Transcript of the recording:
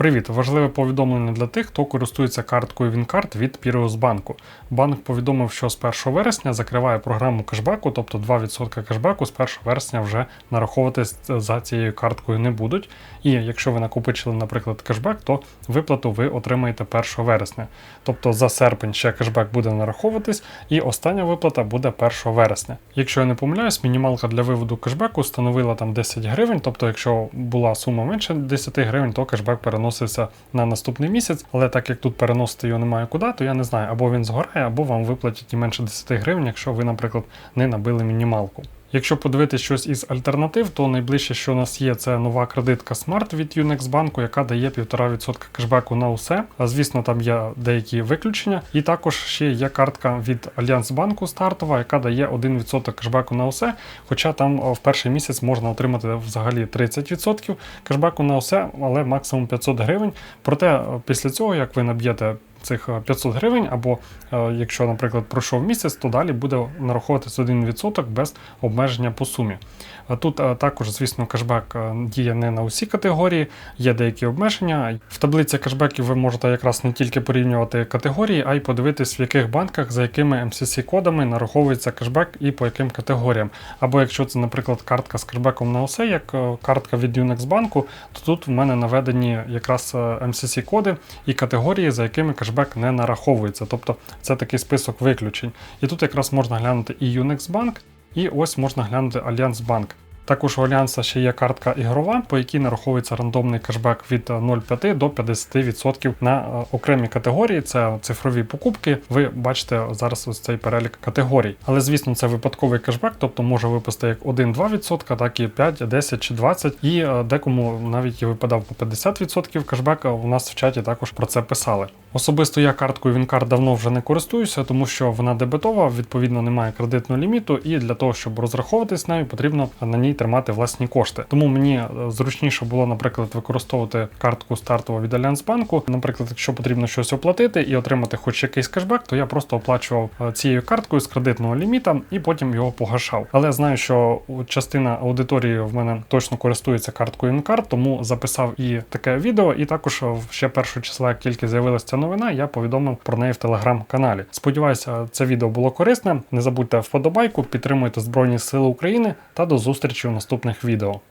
Привіт! Важливе повідомлення для тих, хто користується карткою Вінкарт від Piraeus банку. Банк повідомив, що з 1 вересня закриває програму кешбеку, тобто 2% кешбеку з 1 вересня вже нараховуватись за цією карткою не будуть. І якщо ви накопичили, наприклад, кешбек, то виплату ви отримаєте 1 вересня. Тобто за серпень ще кешбек буде нараховуватись, і остання виплата буде 1 вересня. Якщо я не помиляюсь, мінімалка для виводу кешбеку становила там 10 гривень, тобто якщо була сума менше 10 гривень, то кешбек переносився на наступний місяць. Але так як тут переносити його немає куди, то я не знаю, або він згорає, або вам виплатять і менше 10 гривень, якщо ви, наприклад, не набили мінімалку. Якщо подивитися щось із альтернатив, то найближче, що у нас є, це нова кредитка Smart від Unex банку, яка дає 1,5% кешбеку на усе. А звісно, там є деякі виключення. І також ще є картка від Альянс банку стартова, яка дає 1% кешбеку на усе. Хоча там в перший місяць можна отримати взагалі 30% кешбеку на усе, але максимум 500 гривень. Проте після цього, як ви наб'єте цих е, 500 гривень, або е, якщо, наприклад, пройшов місяць, то далі буде нараховуватись 1% без обмеження по сумі. Тут е, також, звісно, кешбек е, діє не на усі категорії, є деякі обмеження. В таблиці кешбеків ви можете якраз не тільки порівнювати категорії, а й подивитись, в яких банках за якими MCC-кодами нараховується кешбек і по яким категоріям. Або якщо це, наприклад, картка з кешбеком на усе, як е, картка від Unex банку, то тут в мене наведені якраз е, MCC-коди і категорії, за якими кешбек не нараховується. Тобто це такий список виключень. І тут якраз можна глянути і Unix Bank, і ось можна глянути Альянс банк. Також у Альянса ще є картка ігрова, по якій нараховується рандомний кешбек від е, 0,5 до 50% на е, окремі категорії. Це цифрові покупки. Ви бачите зараз ось цей перелік категорій. Але звісно, це випадковий кешбек, тобто може випасти як 1-2%, так і 5, 10 чи 20. І е, декому навіть випадав по 50% кешбек. У нас в чаті також про це писали. Особисто я карткою Вінкар давно вже не користуюся, тому що вона дебетова, відповідно немає кредитного ліміту, і для того, щоб розраховуватись нею, потрібно на ній тримати власні кошти. Тому мені е, зручніше було, наприклад, використовувати картку стартову від Альянсбанку. Наприклад, якщо потрібно щось оплатити і отримати хоч якийсь кешбек, то я просто оплачував е, цією карткою з кредитного ліміта і потім його погашав. Але знаю, що частина аудиторії в мене точно користується карткою Вінкар, тому записав і таке відео, і також е, ще першого числа, як тільки з'явилася ця новина, я повідомив про неї в телеграм-каналі. Сподіваюся, це відео було корисне. Не забудьте вподобайку, підтримуйте Збройні Сили України та до зустрічі у наступних відео.